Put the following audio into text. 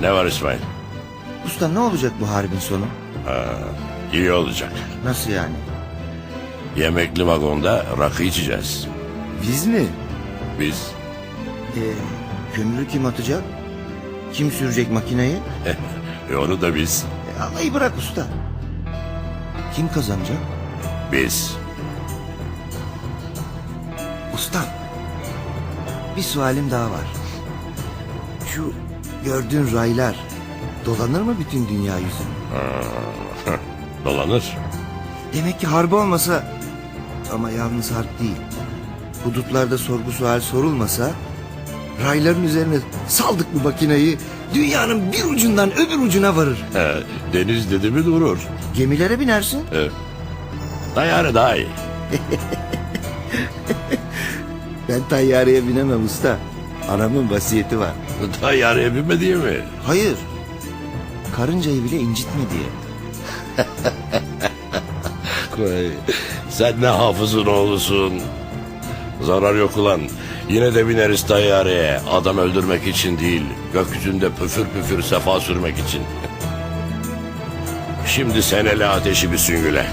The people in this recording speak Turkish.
Ne var İsmail? Usta ne olacak bu harbin sonu? İyi olacak. Nasıl yani? Yemekli vagonda rakı içeceğiz. Biz mi? Biz Ee, kömürü kim atacak? Kim sürecek makineyi? e onu da biz. E, alayı bırak usta. Kim kazanacak? Biz. Usta. Bir sualim daha var. Şu gördüğün raylar dolanır mı bütün dünya yüzünü? Dolanır. Demek ki harbi olmasa ama yalnız harp değil. Hudutlarda sorgu sual sorulmasa rayların üzerine saldık bu makineyi dünyanın bir ucundan öbür ucuna varır. He, deniz dedi mi durur. Gemilere binersin. Evet. Tayyare daha iyi. Ben tayyareye binemem usta. Anamın vasiyeti var. Tayyareye binme diye mi? Hayır. Karıncayı bile incitme diye. Vay, Sen ne hafızın oğlusun. Zarar yok ulan. Yine de bineriz tayyareye. Adam öldürmek için değil. Gökyüzünde püfür püfür sefa sürmek için. Şimdi seneli ateşi bir süngüle.